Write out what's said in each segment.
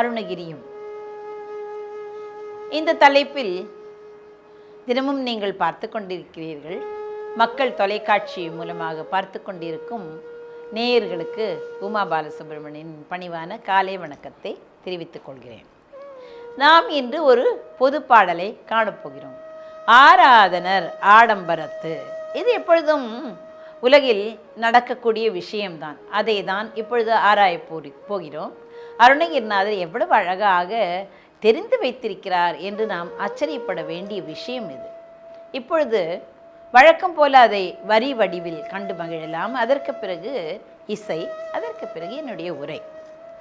அருணகிரியும். இந்த தலைப்பில் தினமும் நீங்கள் பார்த்து கொண்டிருக்கிறீர்கள். மக்கள் தொலைக்காட்சி மூலமாக பார்த்து கொண்டிருக்கும் நேயர்களுக்கு உமா பாலசுப்ரமணியன் பணிவான காலை வணக்கத்தை தெரிவித்துக் கொள்கிறேன். நாம் இன்று ஒரு பொது பாடலை காணப்போகிறோம் ஆராதனர் ஆடம்பரத்து. இது எப்பொழுதும் உலகில் நடக்கக்கூடிய விஷயம்தான். அதை தான் இப்பொழுது ஆராய போகிறோம். அருணகிரிநாதர் எவ்வளவு அழகாக தெரிந்து வைத்திருக்கிறார் என்று நாம் ஆச்சரியப்பட வேண்டிய விஷயம் இது. இப்பொழுது வழக்கம் போல அதை வரி வடிவில் கண்டு மகிழலாம். அதற்கு பிறகு இசை அதற்கு பிறகு என்னுடைய உரை.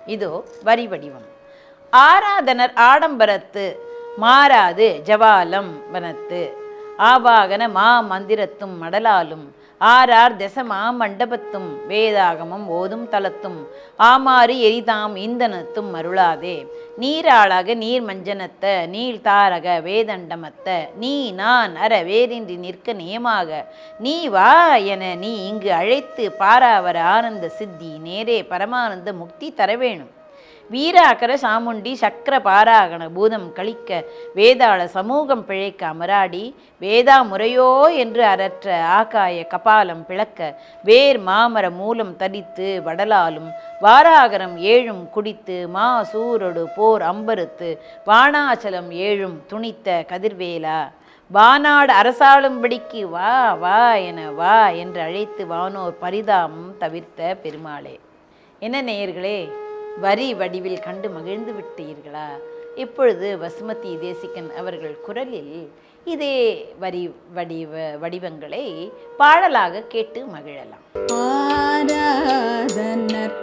இதோ வரி வடிவம். ஆராதனர் ஆடம்பரத்து மாறாது ஜவாலம் வனத்து. ஆபாகன மா மந்திரத்தும் மடலாலும் ஆரார் தசமா மண்டபத்தும் வேதாகமம் ஓதும் தலத்தும் ஆமாறு எரிதாம் இந்தனத்தும் அருளாதே. நீராளாக நீர் மஞ்சனத்த நீள் தாரக வேதண்டமத்த நீ நான் அற வேறின்றி நிற்க நியமாக நீ வா என நீ இங்கு அழைத்து பாராவர ஆனந்த சித்தி நேரே பரமானந்த முக்தி தர வேணும். வீராகர சாமுண்டி சக்கர பாராகண பூதம் கழிக்க வேதாள சமூகம் பிழைக்க அமராடி வேதா முறையோ என்று அரற்ற ஆகாய கபாலம் பிளக்க வேர் மாமர மூலம் தடித்து வடலாலும் வாராகரம் ஏழும் குடித்து மா சூரொடு போர் அம்பருத்து வானாச்சலம் ஏழும் துணித்த கதிர்வேலா. வானாடு அரசாளும்படிக்கு வா வா என வா என்று அழைத்து வானோர் பரிதாபம் தவிர்த்த பெருமாளே. என்ன நேயர்களே வரி வடிவில் கண்டு மகிழ்ந்து விட்டீர்களா? இப்பொழுது வசுமதி தேசிகன் அவர்கள் குரலில் இதே வரி வடிவ வடிவங்களை பாடலாக கேட்டு மகிழலாம். ஆராதனர்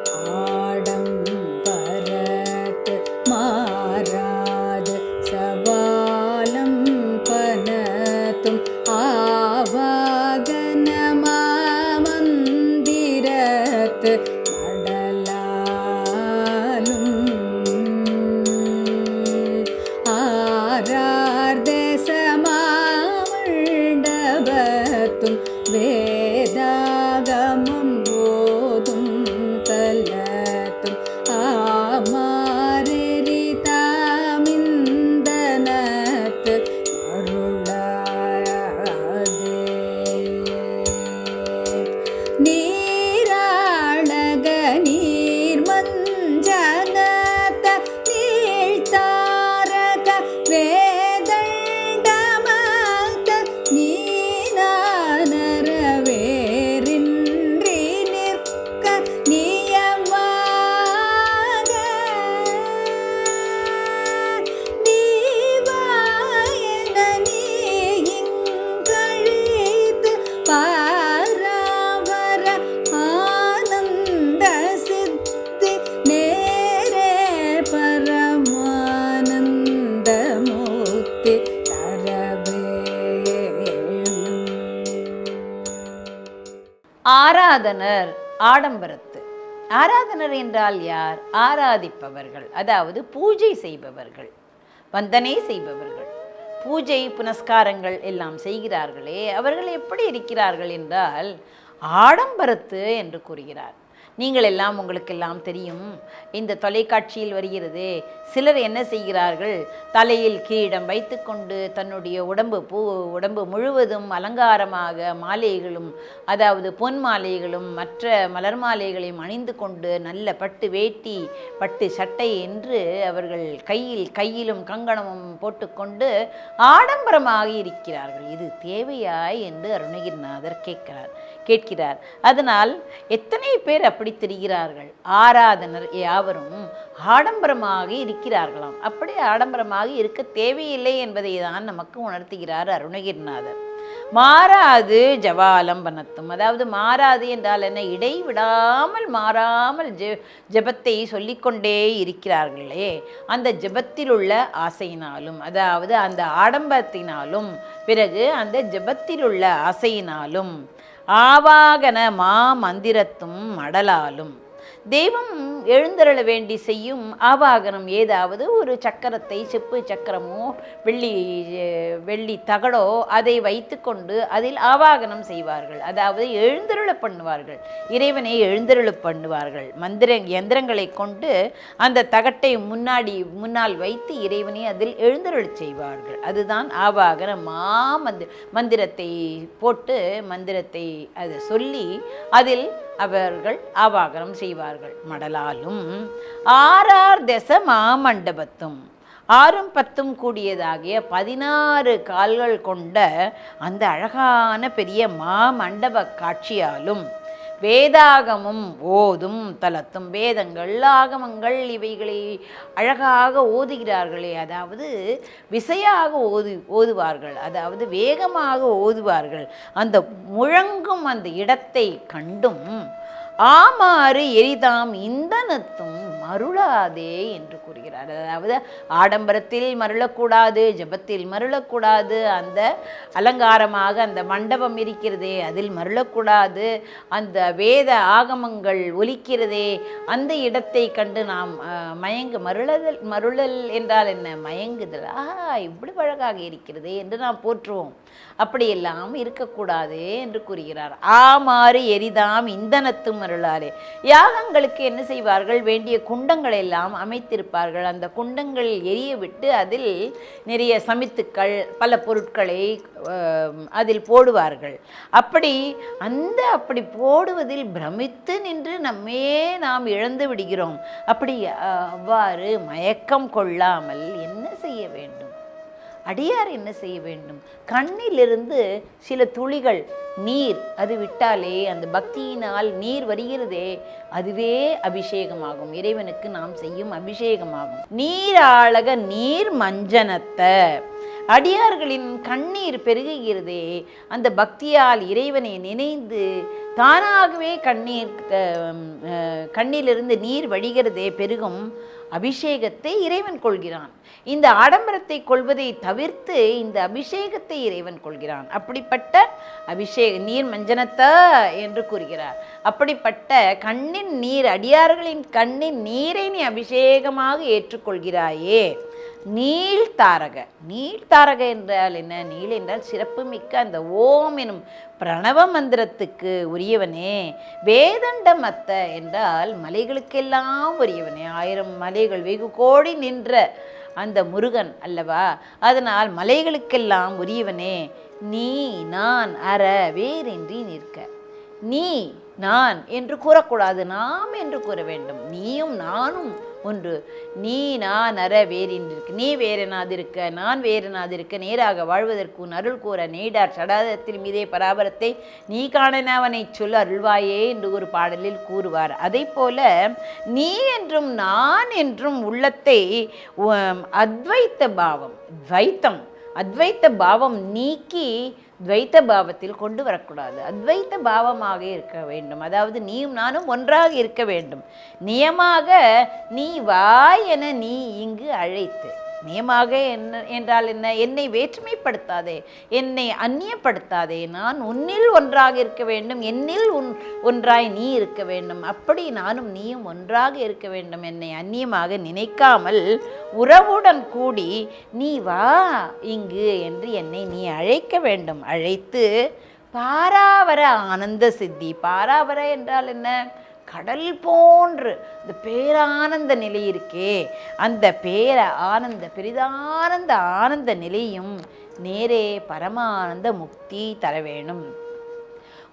ஆராதனர் ஆடம்பரத்து. ஆராதனர் என்றால் யார்? ஆராதிப்பவர்கள். அதாவது பூஜை செய்பவர்கள். வந்தனை செய்பவர்கள். பூஜை புனஸ்காரங்கள் எல்லாம் செய்கிறார்களே. அவர்கள் எப்படி இருக்கிறார்கள் என்றால் ஆடம்பரத்து என்று கூறுகிறார். நீங்கள் எல்லாம் உங்களுக்கெல்லாம் தெரியும். இந்த தொலைக்காட்சியில் வருகிறது சிலர் என்ன செய்கிறார்கள்? தலையில் கீழம் வைத்துக்கொண்டு தன்னுடைய உடம்பு பூ உடம்பு முழுவதும் அலங்காரமாக மாலைகளும் அதாவது பொன் மாலைகளும் மற்ற மலர் மாலைகளையும் அணிந்து கொண்டு நல்ல பட்டு வேட்டி பட்டு சட்டை என்று அவர்கள் கையில் கையிலும் கங்கணமும் போட்டுக்கொண்டு ஆடம்பரமாக இருக்கிறார்கள். இது தேவையாய் என்று அருணகிரிநாதர் கேட்கிறார். கேட்கிறார். அதனால் எத்தனை பேர் அப்படி தெரிகிறார்கள்? ஆராதனர் யாவரும் ஆடம்பரமாக இருக்கிறார்களாம். அப்படி ஆடம்பரமாக இருக்க தேவையில்லை என்பதை தான் நமக்கு உணர்த்துகிறார் அருணகிரிநாதர். மாறாது ஜவாலம் பனத்தும் அதாவது மாறாது என்றால் என்ன? இடைவிடாமல் மாறாமல் ஜெ ஜெபத்தை சொல்லிக்கொண்டே இருக்கிறார்களே. அந்த ஜெபத்தில் உள்ள ஆசையினாலும் அதாவது அந்த ஆடம்பரத்தினாலும் பிறகு அந்த ஜெபத்தில் உள்ள ஆசையினாலும் ஆவாகன மாமந்திரத்தும் மடலாலும் தெய்வம் எழுந்தருள வேண்டி செய்யும் ஆவாகனம் ஏதாவது ஒரு சக்கரத்தை செப்பு சக்கரமோ வெள்ளி வெள்ளி தகடோ அதை வைத்துக்கொண்டு அதில் ஆவாகனம் செய்வார்கள். அதாவது எழுந்தருள பண்ணுவார்கள். இறைவனை எழுந்தருள பண்ணுவார்கள். மந்திர யந்திரங்களை கொண்டு அந்த தகட்டை முன்னாடி முன்னால் வைத்து இறைவனை அதில் எழுந்தருள் செய்வார்கள். அதுதான் ஆவாகன மாமந்திர மந்திரத்தை போட்டு மந்திரத்தை அதை சொல்லி அதில் அவர்கள் ஆவாகனம் செய்வார்கள். மடலாலும் ஆறார் தச மாமண்டபத்தும் ஆறும் பத்தும் கூடியதாகிய பதினாறு கால்கள் கொண்ட அந்த அழகான பெரிய மாமண்டப காட்சியாலும் வேதாகமும் ஓதும் தலத்தும் வேதங்கள் ஆகமங்கள் இவைகளை அழகாக ஓதுகிறார்களே. அதாவது விசையாக ஓது ஓதுவார்கள். அதாவது வேகமாக ஓதுவார்கள். அந்த முழங்கும் அந்த இடத்தை கண்டும் ஆமாறு எரிதாம் இந்தனத்தும் மருளாதே என்று கூறுகிறார். அதாவது ஆடம்பரத்தில் மருளக்கூடாது ஜபத்தில் மருளக்கூடாது அந்த அலங்காரமாக அந்த மண்டபம் இருக்கிறதே அதில் மருளக்கூடாது அந்த வேத ஆகமங்கள் ஒலிக்கிறதே அந்த இடத்தை கண்டு நாம் மயங்கு மருளதல் மருளல் என்றால் என்ன? மயங்குதல். ஆஹா இவ்வளவு அழகாக இருக்கிறதே என்று நாம் போற்றுவோம். அப்படியெல்லாம் இருக்கக்கூடாது என்று கூறுகிறார். ஆமாறு எரிதாம் இந்தனத்தும் அருளாரே யாகங்களுக்கு என்ன செய்வார்கள்? வேண்டிய குண்டங்களை எல்லாம் அமைத்திருப்பார்கள். அந்த குண்டங்கள் எரிய விட்டு அதில் நிறைய சமித்துக்கள் பல பொருட்களை அஹ், அதில் போடுவார்கள். அப்படி அந்த அப்படி போடுவதில் பிரமித்து நின்று நம்மே நாம் இழந்து விடுகிறோம். அப்படி அவ்வாறு மயக்கம் கொள்ளாமல் என்ன செய்ய வேண்டும்? அடியார் என்ன செய்ய வேண்டும்? கண்ணிலிருந்து சில துளிகள் நீர் அது விட்டாலே அந்த பக்தியினால் நீர் வருகிறதே அதுவே அபிஷேகமாகும். இறைவனுக்கு நாம் செய்யும் அபிஷேகமாகும். நீராழக நீர் மஞ்சனத்த. அடியார்களின் கண்ணீர் பெருகுகிறதே அந்த பக்தியால் இறைவனை நினைந்து தானாகவே கண்ணீர் அஹ், அஹ், கண்ணிலிருந்து நீர் வழிகிறதே பெருகும். அபிஷேகத்தை இறைவன் கொள்கிறான். இந்த ஆடம்பரத்தை கொள்வதை தவிர்த்து இந்த அபிஷேகத்தை இறைவன் கொள்கிறான். அப்படிப்பட்ட அபிஷேக நீர் மஞ்சனத்த என்று கூறுகிறார். அப்படிப்பட்ட கண்ணின் நீர் அடியார்களின் கண்ணின் நீரை நீ அபிஷேகமாக ஏற்றுக்கொள்கிறாயே. நீள் தாரக. நீள் தாரக என்றால் என்ன? நீள் என்றால் சிறப்புமிக்க அந்த ஓம் எனும் பிரணவ மந்திரத்துக்கு உரியவனே. வேதண்ட மத்த என்றால் மலைகளுக்கெல்லாம் உரியவனே. ஆயிரம் மலைகள் வெகு கோடி நின்ற அந்த முருகன் அல்லவா? அதனால் மலைகளுக்கெல்லாம் உரியவனே. நீ நான் அற வேறின்றி நிற்க. நீ நான் என்று கூறக்கூடாது. நாம் என்று கூற வேண்டும். நீயும் நானும் ஒன்று. நீ நான் நர வேறின்றிருக்கு நீ வேறெனாதிருக்க நான் வேறெனாதிருக்க நேராக வாழ்வதற்கு உன் அருள் கூற நீடார் சடாதத்தில் மீதே பராபரத்தை நீ காணனவனை சொல் அருள்வாயே என்று ஒரு பாடலில் கூறுவார். அதை போல நீ என்றும் நான் என்றும் உள்ளத்தை அத்வைத்த பாவம் துவைத்தம் அத்வைத்த பாவம் நீக்கி துவைத்த பாவத்தில் கொண்டு வரக்கூடாது. அத்வைத்த பாவமாக இருக்க வேண்டும். அதாவது நீயும் நானும் ஒன்றாக இருக்க வேண்டும். நியமாக நீ வா என நீ இங்கு அழைத்து. நியமாக என்ன என்றால் என்ன? என்னை வேற்றுமைப்படுத்தாதே என்னை அந்நியப்படுத்தாதே நான் உன்னில் ஒன்றாக இருக்க வேண்டும் என்னில் உன் ஒன்றாய் நீ இருக்க வேண்டும். அப்படி நானும் நீயும் ஒன்றாக இருக்க வேண்டும். என்னை அந்நியமாக நினைக்காமல் உறவுடன் கூடி நீ வா இங்கு என்று என்னை நீ அழைக்க வேண்டும். அழைத்து பாராவர ஆனந்த சித்தி. பாராவர என்றால் என்ன? கடல் போன்று. இந்த பேரானந்த நிலை இருக்கே. அந்த பேர ஆனந்த பெரிதானந்த ஆனந்த நிலையும் நேரே பரமானந்த முக்தி தர வேணும்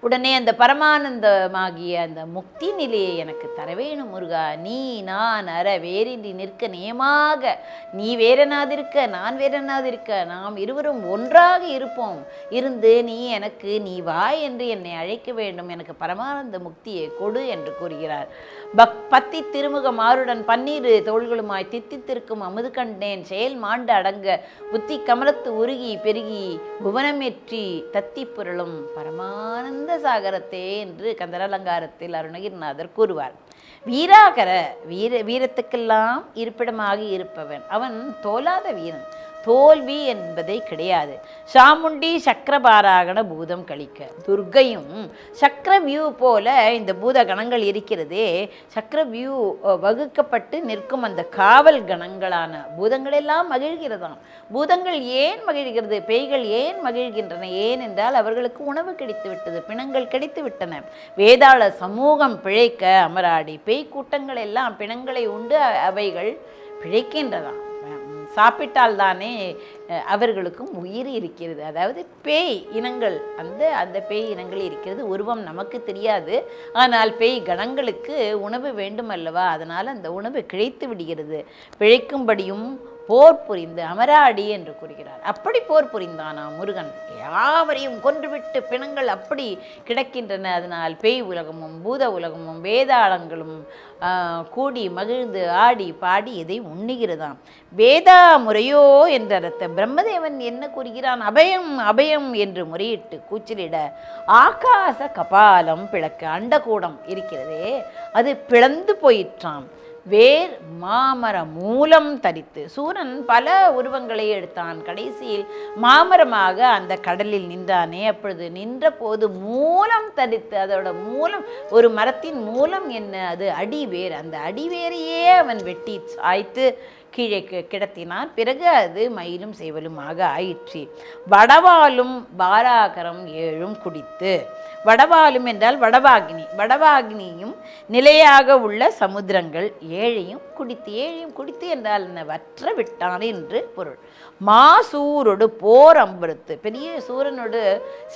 உடனே அந்த பரமானந்தமாகிய அந்த முக்தி நிலையை எனக்கு தர வேணும் முருகா. நீ நான் அற வேறின்றி நிற்க நியமாக. நீ வேறனாதிருக்க நான் வேறனாதிருக்க நாம் இருவரும் ஒன்றாக இருப்போம். இருந்து நீ எனக்கு நீ வா என்று என்னை அழைக்க வேண்டும். எனக்கு பரமானந்த முக்தியை கொடு என்று கூறுகிறார். பக் பத்தி திருமுக மாறுடன் பன்னீர் தோள்களுமாய் தித்தித்திருக்கும் அமுது கண்டேன். செயல் மாண்டு அடங்க புத்தி கமலத்து உருகி பெருகி புவனமேற்றி தத்தி புரளும் பரமானந்த சாகரத்தே என்று கந்தரலங்காரத்தில் அருணகிரிநாதர் கூறுவார். வீராகர வீர வீரத்துக்கெல்லாம் இருப்பிடமாக இருப்பவன். அவன் தோலாத வீரன். தோல்வி என்பதை கிடையாது. சாமுண்டி சக்கரபாராகண பூதம் கழிக்க. துர்க்கையும் சக்கரவியூ போல இந்த பூத கணங்கள் இருக்கிறதே. சக்கரவியூ வியூ வகுக்கப்பட்டு நிற்கும் அந்த காவல் கணங்களான பூதங்கள் எல்லாம் மகிழ்கிறதாம். பூதங்கள் ஏன் மகிழ்கிறது? பேய்கள் ஏன் மகிழ்கின்றன? ஏன் என்றால் அவர்களுக்கு உணவு கிடைத்து விட்டது பிணங்கள் கிடைத்து விட்டன வேதாள சமூகம் பிழைக்க அமராடி பேய் கூட்டங்கள் எல்லாம் பிணங்களை உண்டு அவைகள் பிழைக்கின்றதாம். சாப்பிட்டால்தானே அவர்களுக்கும் உயிர் இருக்கிறது. அதாவது பேய் இனங்கள் அந்த அந்த பேய் இனங்கள் இருக்கிறது. உருவம் நமக்கு தெரியாது. ஆனால் பேய் கணங்களுக்கு உணவு வேண்டும் அல்லவா அதனால் அந்த உணவு கிடைத்து விடுகிறது. பிழைக்கும்படியும் போர் புரிந்து அமராடி என்று கூறுகிறார். அப்படி போர் புரிந்தானா முருகன்? யாவரையும் கொன்றுவிட்டு பிணங்கள் அப்படி கிடக்கின்றன. அதனால் பேய் உலகமும் பூத உலகமும் வேதாளங்களும் கூடி மகிழ்ந்து ஆடி பாடி இதை உண்ணுகிறதாம். வேதா முறையோ என்ற அர்த்த பிரம்மதேவன் என்ன கூறுகிறான்? அபயம் அபயம் என்று முறையிட்டு கூச்சலிட ஆகாச கபாலம் பிளக்க அண்டகூடம் இருக்கிறதே அது பிளந்து போயிற்றாம். வேர் மாமர மூலம் தரித்து. சூரன் பல உருவங்களை எடுத்தான். கடைசியில் மாமரமாக அந்த கடலில் நின்றானே. அப்பொழுது நின்ற போது மூலம் தரித்து அதோட மூலம் ஒரு மரத்தின் மூலம் என்ன? அது அடிவேர். அந்த அடிவேரையே அவன் வெட்டி சாய்த்து கீழே கிடத்தினார். பிறகு அது மயிலும் சேவலுமாக ஆயிற்று. வடவாலும் பாராகரம் ஏழும் குடித்து. வடவாலும் என்றால் வடவாகினி. வடவாகினியும் நிலையாக உள்ள சமுத்திரங்கள் ஏழையும் குடித்து ஏழையும் குடித்து என்றால் என்ன? வற்ற விட்டான் என்று பொருள். மாசூரோடு போர் அம்பருத்து. பெரிய சூரனோடு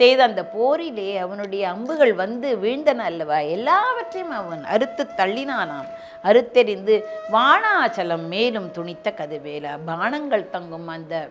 செய்த அந்த போரிலே அவனுடைய அம்புகள் வந்து வீழ்ந்தன அல்லவா? எல்லாவற்றையும் அவன் அறுத்து தள்ளினானாம். அறுத்தெறிந்து வாணாச்சலம் மேலும் துணித்த கதிர்வேலா. பானங்கள் தங்கும் அந்த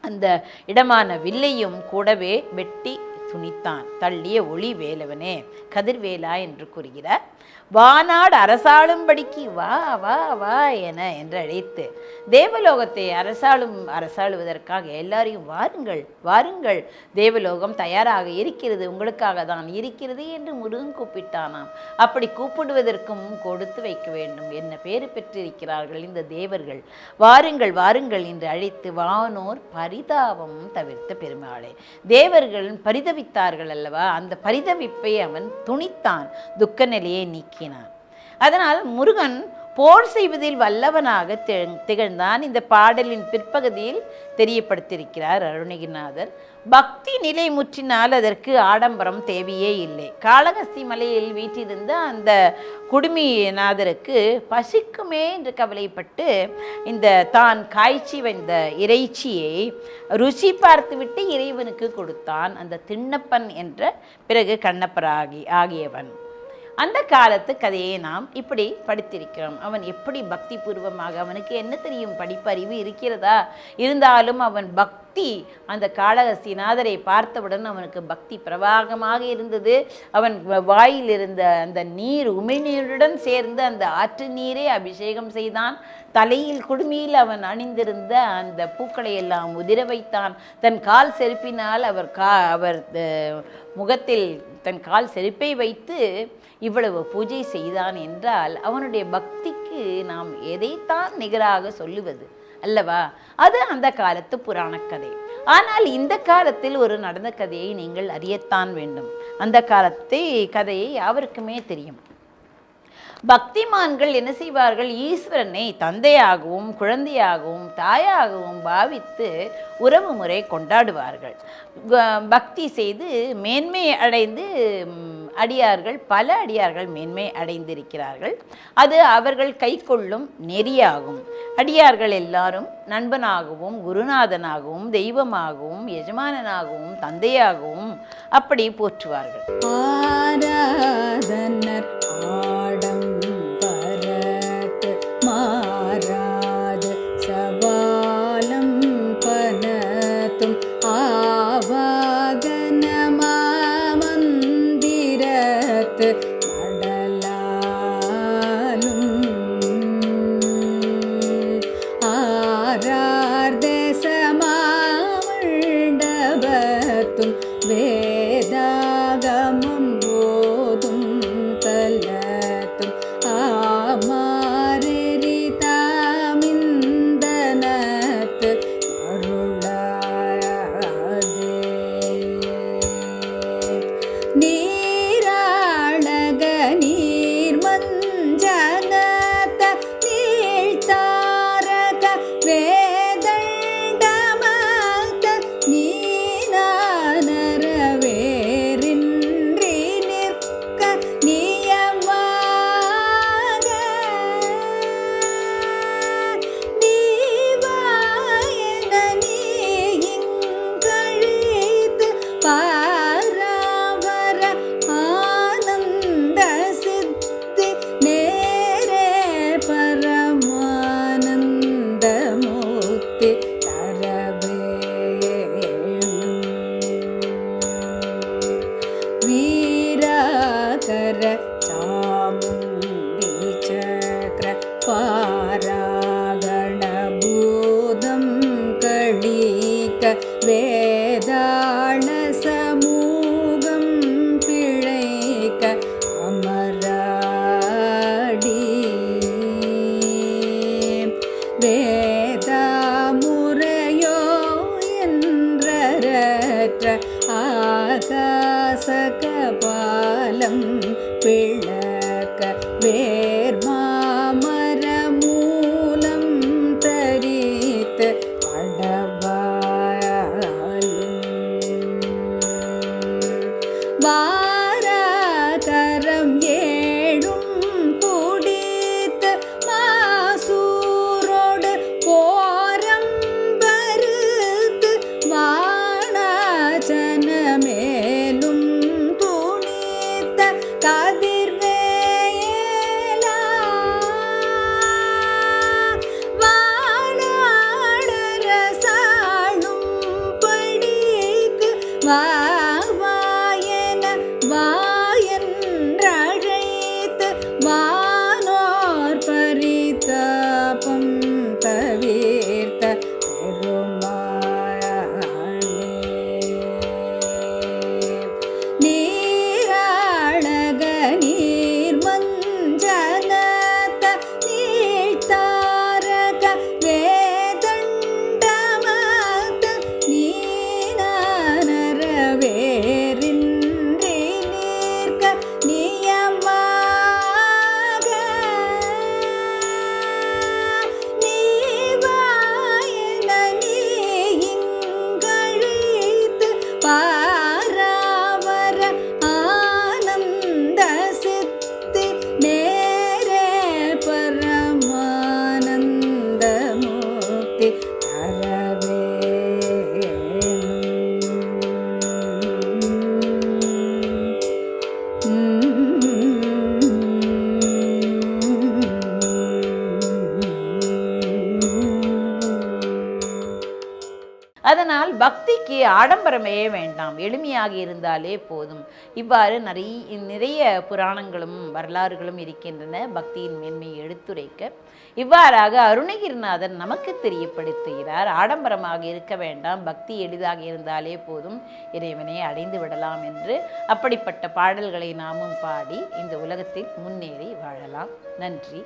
அந்த இடமான வில்லையும் கூடவே வெட்டி துணித்தான். தள்ளிய ஒளி வேலவனே கதிர்வேலா என்று கூறுகிறார். வானாடு அரசாளும்படிக்கு வா வா வா என என்று அழைத்து தேவலோகத்தை அரசாளும் அரசாளுவதற்காக எல்லாரையும் வாருங்கள் வாருங்கள். தேவலோகம் தயாராக இருக்கிறது உங்களுக்காக தான் இருக்கிறது என்று முருகன் கூப்பிட்டானாம். அப்படி கூப்பிடுவதற்கும் கொடுத்து வைக்க வேண்டும் என்ன பேறு பெற்றிருக்கிறார்கள் இந்த தேவர்கள். வாருங்கள் வாருங்கள் என்று அழைத்து வானோர் பரிதாபம் தவிர்த்த பெருமாளே. தேவர்கள் பரிதவித்தார்கள் அல்லவா? அந்த பரிதவிப்பை அவன் துணித்தான். துக்க நிலையை நீக்கினான். அதனால் முருகன் போர் செய்வதில் வல்லவனாக திகழ்- திகழ்ந்தான். இந்த பாடலின் பிற்பகுதியில் தெரியப்படுத்தியிருக்கிறார் அருணகிரிநாதர். பக்தி நிலை முற்றினால் அதற்கு ஆடம்பரம் தேவையே இல்லை. காளகஸ்தி மலையில் வீற்றிருந்த அந்த குடுமிநாதருக்கு பசிக்குமே என்று கவலைப்பட்டு இந்த தான் காய்ச்சி வந்த இறைச்சியை ருசி பார்த்துவிட்டு இறைவனுக்கு கொடுத்தான். அந்த திண்ணப்பன் என்ற பிறகு கண்ணப்பராகி ஆகியவன். அந்த காலத்து கதையை நாம் இப்படி படித்திருக்கிறோம். அவன் எப்படி பக்தி பூர்வமாக அவனுக்கு என்ன தெரியும்? படிப்பறிவு இருக்கிறதா? இருந்தாலும் அவன் பக்தி அந்த காளகஸ்திநாதரை பார்த்தவுடன் அவனுக்கு பக்தி பிரவாகமாக இருந்தது. அவன் வாயில் இருந்த அந்த நீர் உமிழ்நீருடன் சேர்ந்து அந்த ஆற்று நீரை அபிஷேகம் செய்தான். தலையில் குடுமியில் அவன் அணிந்திருந்த அந்த பூக்களை எல்லாம் உதிர வைத்தான். தன் கால் செருப்பினால் அவர் கா அவர் முகத்தில் தன் கால் செருப்பை வைத்து இவ்வளவு பூஜை செய்தான் என்றால் அவனுடைய பக்திக்கு நாம் எதைத்தான் நிகராக சொல்லுவது? அல்லவா? அது அந்த காலத்து புராணக் கதை. ஆனால் இந்த காலத்தில் ஒரு நடந்த கதையை நீங்கள் அறியத்தான் வேண்டும். அந்த காலத்தை கதையை யாவருக்குமே தெரியும். பக்திமான்கள் என்ன செய்வார்கள்? ஈஸ்வரனை தந்தையாகவும் குழந்தையாகவும் தாயாகவும் பாவித்து உறவு முறை கொண்டாடுவார்கள். பக்தி செய்து மேன்மை அடைந்து அடியார்கள் பல அடியார்கள் மேன்மை அடைந்திருக்கிறார்கள். அது அவர்கள் கைக்கொள்ளும் நெறியாகும். அடியார்கள் எல்லாரும் நண்பனாகவும் குருநாதனாகவும் தெய்வமாகவும் எஜமானனாகவும் தந்தையாகவும் அப்படி போற்றுவார்கள். ஆராதனர் பெரிய ஆடம்பரமே வேண்டாம். எளிமையாக இருந்தாலே போதும். இவ்வாறு நிறைய நிறைய புராணங்களும் வரலாறுகளும் இருக்கின்றன. பக்தியின் மேன்மையை எடுத்துரைக்க. இவ்வாறாக அருணகிரிநாதன் நமக்கு தெரியப்படுத்துகிறார். ஆடம்பரமாக இருக்க வேண்டாம். பக்தி எளிதாக இருந்தாலே போதும். இறைவனை அடைந்து விடலாம் என்று அப்படிப்பட்ட பாடல்களை நாமும் பாடி இந்த உலகத்தில் முன்னேறி வாழலாம். நன்றி.